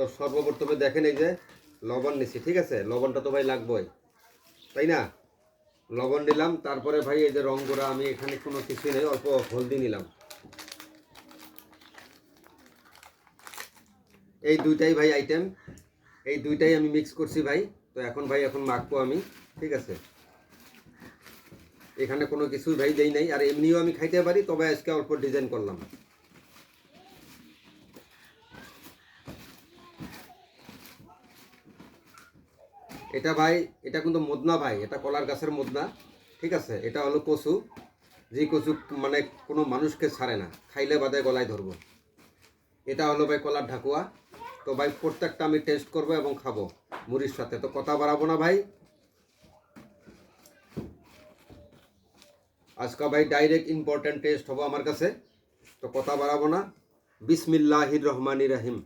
তো সর্বপ্রথমে দেখেন এই যে, লবণ নিছি, ঠিক আছে? লবণটা তো ভাই লাগবেই, তাই না? লবণ নিলাম তারপরে ভাই এই যে রং গুঁড়া, আমি এখানে কোনো কিছু নেই, অল্প হলদি নিলাম। এই দুইটাই ভাই আইটেম এই দুইটাই আমি মিক্স করছি ভাই, তো এখন ভাই এখন মাখবো আমি, ঠিক আছে? এখানে কোনো কিছুই ভাই দেই নাই, আর এমনিও আমি খাইতে পারি, তবে আজকে অল্প ডিজাইন করলাম। এটা ভাই, এটা কিন্তু মদনা ভাই, এটা কলার গাছের মদনা, ঠিক আছে? এটা হলো কচু। যে কচু মানে কোনো মানুষকে ছাড়ে না, খাইলে বাদে গলায় ধরবো। এটা হলো ভাই কলার ঢাকুয়া। তো ভাই প্রত্যেকটা আমি টেস্ট করব এবং খাব মুড়ির সাথে। তো কথা বাড়াবো না ভাই। আজকে ভাই ডাইরেক্ট ইম্পর্টেন্ট টেস্ট হব আমার কাছে। তো কথা বাড়াবো না। বিসমিল্লাহির রহমানি রাহিম।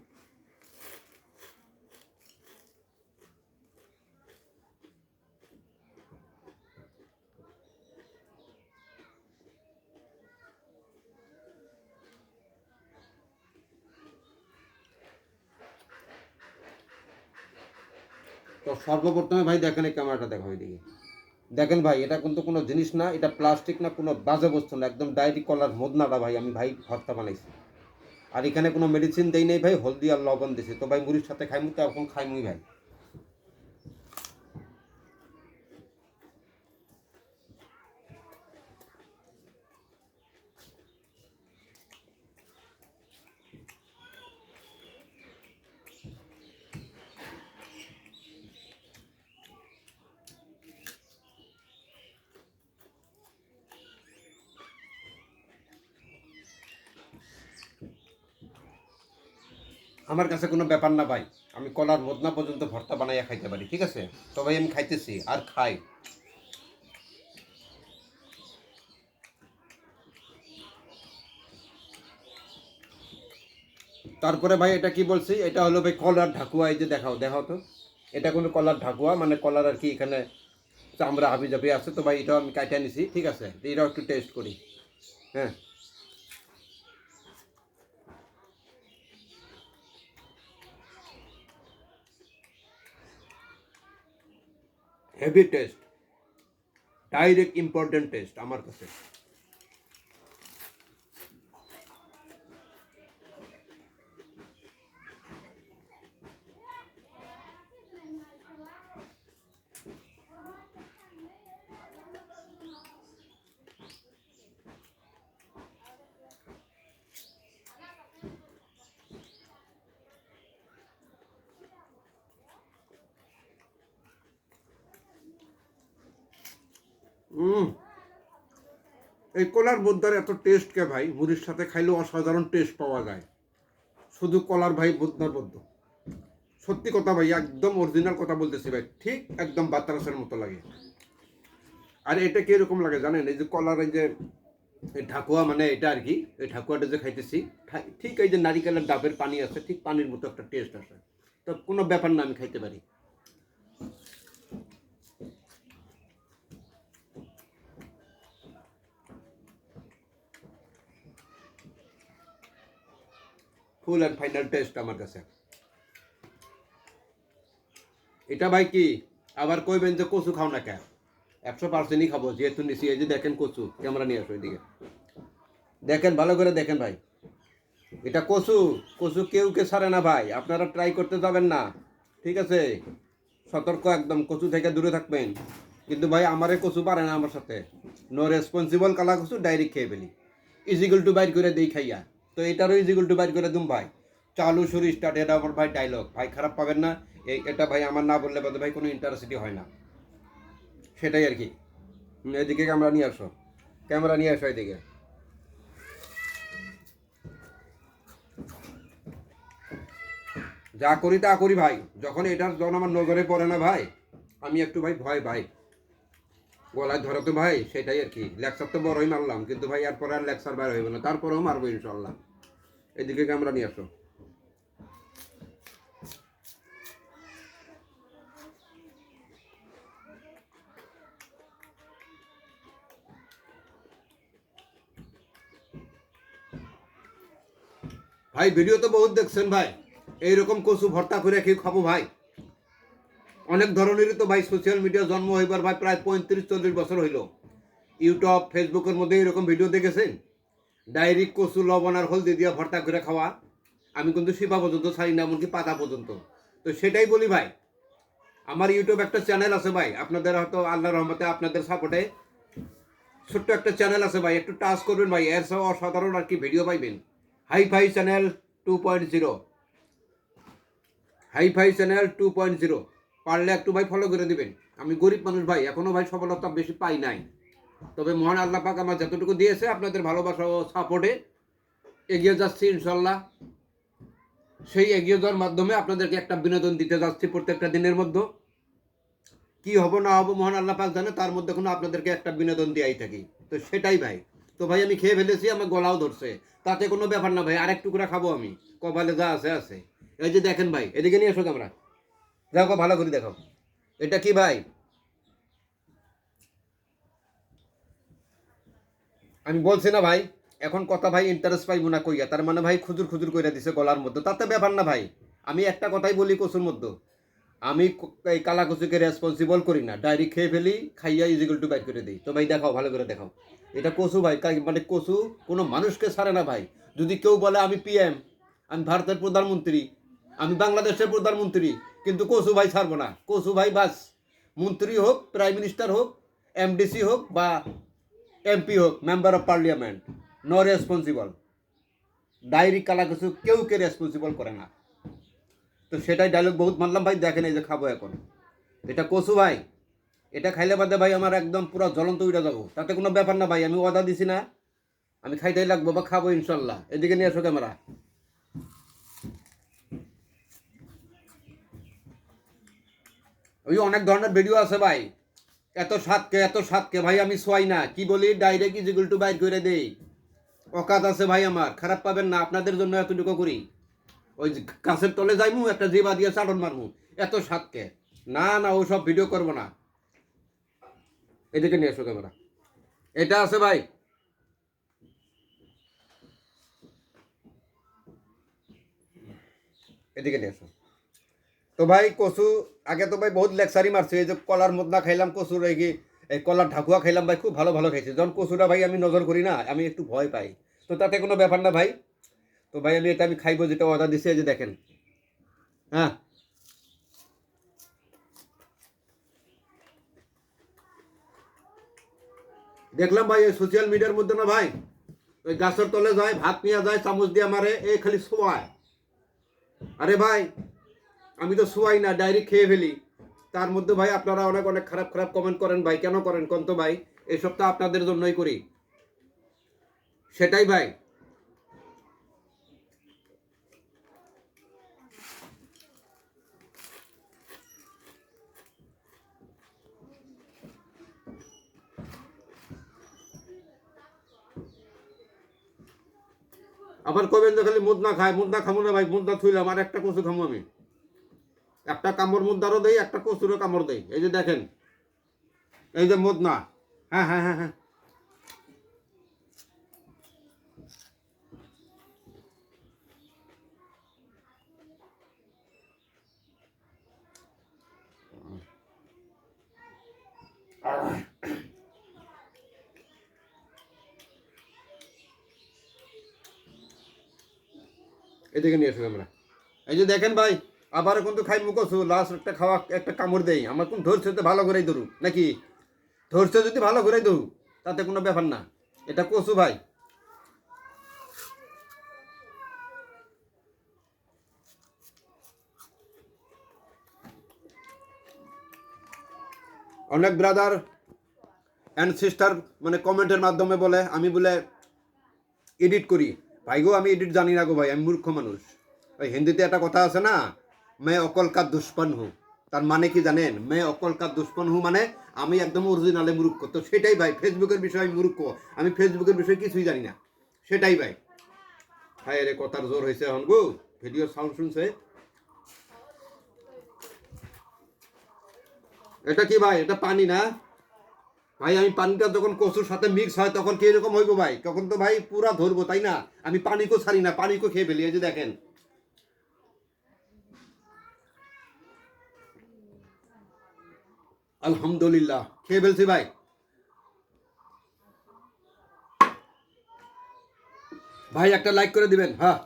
তো সর্বপ্রথমে ভাই দেখেন এই ক্যামেরাটা দেখা ওইদিকে দেখেন ভাই, এটা কিন্তু কোনো জিনিস না, এটা প্লাস্টিক না, কোনো বাজে বস্তু না, একদম ডায়েরি কলার মদনাটা ভাই আমি ভাই ভর্তা বানাইছি। আর এখানে কোনো মেডিসিন দেই নাই ভাই হলদি আর লবণ দিছি। তো ভাই মুড়ির সাথে খাইমু, তো এখন খাইমুই ভাই। আমার কাছে কোনো ব্যাপার না ভাই। আমি কলার মদনা পর্যন্ত ভর্তা বানাইয়া খাইতে পারি, ঠিক আছে? তো ভাই আমি খাইতেছি, আর খাই। তারপরে ভাই এটা কি বলছি? এটা হলো ভাই কলার ঢাকুয়া, এই যে দেখাও দেখাও তো। এটা কোনো কলার ঢাকুয়া মানে কলার আর কি এখানে চামড়া হাবি জাবি আছে। তো ভাই এটাও আমি কাটিয়ে নিছি, ঠিক আছে? এটাও একটু টেস্ট করি। হ্যাঁ। Heavy test direct important test আমার কাছে। হুম এই কলার বোদ্দার এত টেস্ট কে ভাই? মুড়ির সাথে খাইলেও অসাধারণ টেস্ট পাওয়া যায়। শুধু কলার ভাই, বোদ্দার বদ্ধ। সত্যি কথা ভাই, একদম অরিজিনাল কথা বলতেছি ভাই। ঠিক একদম বাতারসের মতো লাগে। আর এটা কীরকম লাগে জানেন? এই যে কলার এই যে, এই ঠাকুয়া মানে এটা আর কি, এই ঠাকুয়াটা যে খাইতেছি ঠিক এই যে নারিকেলের ডাবের পানি আছে, ঠিক পানির মতো একটা টেস্ট আছে তো কোনো ব্যাপার না, আমি খাইতে পারি। ফুল অ্যান্ড ফাইনাল টেস্ট আমার কাছে। এটা ভাই কি? আবার কইবেন যে কচু খাও না কেন? একশো পার্সেন্টই খাব, যেহেতু নিছি। এই যে দেখেন কচু, ক্যামেরা নিয়ে আসো এদিকে। দেখেন, ভালো করে দেখেন ভাই। এটা কচু কচু কেউ কে ছাড়ে না ভাই। আপনারা ট্রাই করতে যাবেন না। ঠিক আছে? সতর্ক একদম, কচু থেকে দূরে থাকবেন। কিন্তু ভাই, আমারে কচু পারে না আমার সাথে। নো রেসপন্সিবল কালা কচু ডাইরেক্ট খেয়ে ফেলি। ইজিগুল টু বাইর করে দেই খাইয়া। তো এটারও ইজিগুল টু বাইর করে দুম ভাই। চালু, শুরু স্টার্ট এটা আমার ভাই ডায়লগ ভাই খারাপ পাবেন না। এই, এটা ভাই আমার না বললে বাদে ভাই কোনো ইন্টারেস্টই হয় না। সেটাই আর কি। এদিকে ক্যামেরা নিয়ে আসো। ক্যামেরা নিয়ে আসো এদিকে। যা করি তা করি ভাই। যখন এটা যখন আমার নজরে পড়ে না ভাই, আমি একটু ভাই ভয় ভাই। গলায় ধরো তো ভাই, সেটাই আর কি। লেকচার তো বড়ই মারলাম, কিন্তু ভাই এরপরে আর লেকচার বার হইবে না। তারপরেও মারবো ইনশাল্লাহ। এদিকে ক্যামেরা নিয়ে আসো। ভাই ভিডিও তো বহুত দেখছেন ভাই। এইরকম কচু ভর্তা করে খেয়ে খাব ভাই? অনেক ধরনেরই তো ভাই সোশ্যাল মিডিয়া জন্ম হইবার ভাই প্রায় পঁয়ত্রিশ চল্লিশ বছর হইল। ইউটিউব ফেসবুকের মধ্যে এরকম ভিডিও দেখেছেন? ডাইরেক্ট কচু লবণ আর হলদি দিয়ে ভর্তা করে খাওয়া। আমি কিন্তু শিপা পর্যন্ত ছাড়ি না, এমনকি পাতা পর্যন্ত। তো সেটাই বলি ভাই, আমার ইউটিউব একটা চ্যানেল আছে ভাই, আপনাদের হয়তো আল্লাহ রহমতে আপনাদের সাপোর্টে ছোট্ট একটা চ্যানেল আছে ভাই, একটু টাচ করবেন ভাই, এর সব অসাধারণ আর কি ভিডিও পাইবেন। Hi fi channel two point zero hi fi channel two point zero পারলে একটু ভাই ফলো করে দিবেন। আমি গরিব মানুষ ভাই, এখনও ভাই সফলতা বেশি পাই নাই। তবে মহান আল্লাহ পাক আমার যতটুকু দিয়েছে, আপনাদের ভালোবাসা ও সাপোর্টে এগিয়ে যাচ্ছি ইনশাল্লাহ সেই এগিয়ে যাওয়ার মাধ্যমে আপনাদেরকে একটা বিনোদন দিতে যাচ্ছি প্রত্যেকটা দিনের মধ্যে। কি হব না হব মহান আল্লাহ পাক জানে, তার মধ্যে কোনো আপনাদেরকে একটা বিনোদন দিয়াই থাকি। তো সেটাই ভাই। তো ভাই, আমি খেয়ে ফেলেছি, আমার গলাও ধরছে। তাতে কোনো ব্যাপার না ভাই আরেক টুকরা খাব আমি। কপালে যা আছে আছে। এই যে দেখেন ভাই, এদিকে নিয়ে এসো আমরা দেখো, ভালো করে দেখো। এটা কি ভাই? আমি বলছি না ভাই, এখন কথা ভাই ইন্টারেস্ট পাইবো না কইয়া, তার মানে ভাই খুজুর খুজুর কইরা দিছে গলার মধ্যে। তাতে ব্যাপার না ভাই, আমি একটা কথাই বলি কচুর মধ্যে। আমি এই কালা কচুকে রেসপন্সিবল করি না, ডাইরেক্ট খেয়ে ফেলি, খাইয়া ইজিগুল টু বাইক করে দিই। তো ভাই দেখাও, ভালো করে দেখাও। এটা কচু ভাই মানে কচু কোনো মানুষকে ছাড়ে না ভাই। যদি কেউ বলে আমি পিএম আমি ভারতের প্রধানমন্ত্রী, আমি বাংলাদেশের প্রধানমন্ত্রী, কিন্তু কচু ভাই ছাড়বো না। কচু ভাই বাস, মন্ত্রী হোক প্রাইম মিনিস্টার হোক এমডিসি হোক বা এমপি হোক member of parliament no responsible diary কালা কিছু কেউ কে রেসপন্সিবল করে না। তো সেটাই ডায়লগ বহুত মানলাম ভাই, দেখেন এই যে খাব এখন। এটা কচু ভাই, এটা খাইলে বাদে ভাই আমার একদম পুরো জ্বলন্ত উঠে যাব। তাতে কোনো ব্যাপার না ভাই, আমি ওয়াদা দিছি না। আমি খাইতেই লাগবো বা খাব ইনশাল্লাহ। এদিকে নিয়ে এসো ক্যামেরা। ওই অনেক ধরনের ভিডিও আছে ভাই। এত সাতকে এত সাতকে, ভাই, আমি সোয়াই না। কি বলি? ডাইরেক্ট ইজিগুল টু বাইর করে দেই। অকাত আছে ভাই আমার, খারাপ পাবেন না, আপনাদের জন্য এতটুকু করি। ওই গাছের তলে যাইমু, একটা জিবা দিয়ে চাটন মারমু, এত সাতকে। না না, ওসব ভিডিও করব না। এদিকে নিয়ে এসো ক্যামেরা। এটা আছে ভাই। এদিকে নিয়ে এসো তো ভাই কচু, আগে তো ভাই বহুত লেকচারি মারছে, এই যে কলার মদনা খাইলাম কচুর এই কি, এই কলার ঢাকুয়া খাইলাম ভাই, খুব ভালো ভালো খাইছি। যখন কচুটা ভাই আমি নজর করি না, আমি একটু ভয় পাই। তো তাতে কোনো ব্যাপার না ভাই। তো ভাই আমি এটা আমি খাইবো যেটা অর্ডার দিছি, এই যে দেখেন। হ্যাঁ দেখলাম ভাই ওই সোশ্যাল মিডিয়ার মধ্যে না ভাই, ওই গাছের তলে যায়, ভাত নিয়ে যায়, চামচ দিয়ে মারে এই খালি শোয়ায় আরে ভাই আমি তো শোয়াই না, ডাইরেক্ট খেয়ে ফেলি। তার মধ্যে ভাই আপনারা অনেক অনেক খারাপ খারাপ কমেন্ট করেন ভাই। কেন করেন কন্ত ভাই? এসব তো আপনাদের জন্যই করি। সেটাই ভাই। আবার কবেন খালি মুদনা খায় মুদনা খামো না ভাই মুদনা থুইলাম, আর একটা কচু খামো আমি। একটা কামড় মুদ্রারও দেই, একটা কচুরও কামড় দেই। এই যে দেখেন, এই যে মুদনা হ্যাঁ হ্যাঁ হ্যাঁ হ্যাঁ। এদিকে নিয়ে এসো আমরা। এই যে দেখেন ভাই আবার কিন্তু খাই মুখোছু লাস্ট একটা খাওয়া, একটা কামড় দেই। আমার কোন ধরছে তো ভালো করেই ধরু নাকি? ধরছে যদি ভালো করেই ধরু তাতে কোনো ব্যাপার না। এটা কচু ভাই। অনেক ব্রাদার অ্যান্ড সিস্টার মানে কমেন্টের মাধ্যমে বলে, আমি বলে এডিট করি। ভাই গো, আমি এডিট জানি না গো ভাই, আমি মূর্খ মানুষ। ওই হিন্দিতে একটা কথা আছে না মে অকল কা দুষ্পন হু। তার মানে কি জানেন? মে অকল কা দুষ্পন হু মানে আমি একদম অরিজিনালে মূর্খ তো সেটাই ভাই, ফেসবুকের বিষয়ে আমি মূর্খ আমি ফেসবুকের বিষয়ে কিছুই জানি না। সেটাই ভাই। হায় রে, কথার জোর হয়েছে এখন ভিডিও সাউন্ড শুনছে? এটা কি ভাই? এটা পানি না? ভাই, আমি পানিটা যখন কচুর সাথে মিক্স হয়, তখন কি এরকম হইব ভাই? তখন তো ভাই পুরা ধরবো, তাই না? আমি পানিকেও ছাড়ি না পানিকেও খেয়ে ফেলি, এই যে দেখেন। আলহামদুলিল্লাহ। খেয়ে ফেলছি ভাই? ভাই একটা লাইক করে দিবেন হ্যাঁ।